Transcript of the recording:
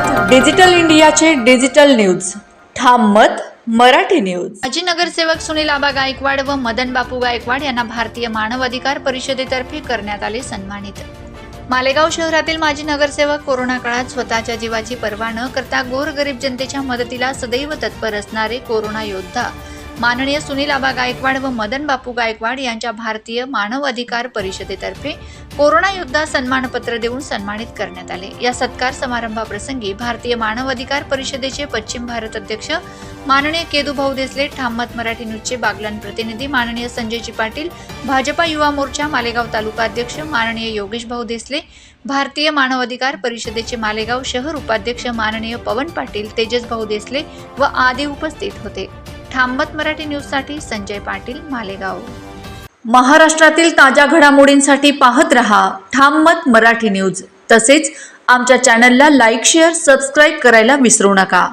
मत डिजिटल इंडियाचे digital news. ठाम मत मराठी न्यूज. माजी नगरसेवक सुनील आबा गायकवाड व मदन बापू गायकवाड यांना भारतीय मानव अधिकार परिषदेतर्फे करण्यात आले सन्मानित. मालेगाव शहरातील माजी नगरसेवक कोरोना काळात स्वतःच्या जीवाची पर्वा न करता गोरगरीब जनतेच्या मदतीला सदैव तत्पर असणारे कोरोना योद्धा माननीय सुनील आबा गायकवाड व मदन बापू गायकवाड यांच्या भारतीय मानव अधिकार परिषदेतर्फे कोरोना योद्धा सन्मानपत्र देऊन सन्मानित करण्यात आले. या सत्कार समारंभाप्रसंगी भारतीय मानव अधिकार परिषदेचे पश्चिम भारत अध्यक्ष माननीय केदूभाऊ देसले ठाममत मराठी न्यूजचे बागलान प्रतिनिधी माननीय संजयजी पाटील भाजपा युवा मोर्चा मालेगाव तालुका अध्यक्ष माननीय योगेश भाऊ देसले भारतीय मानव अधिकार परिषदेचे मालेगाव शहर उपाध्यक्ष माननीय पवन पाटील तेजस भाऊ देसले व आदी उपस्थित होते. ठाममत मराठी न्यूजसाठी संजय पाटील मालेगाव. महाराष्ट्रातील ताज्या घडामोडींसाठी पाहत रहा ठाममत मराठी न्यूज. तसेच आमच्या चॅनलला लाईक शेअर सबस्क्राईब करायला विसरू नका.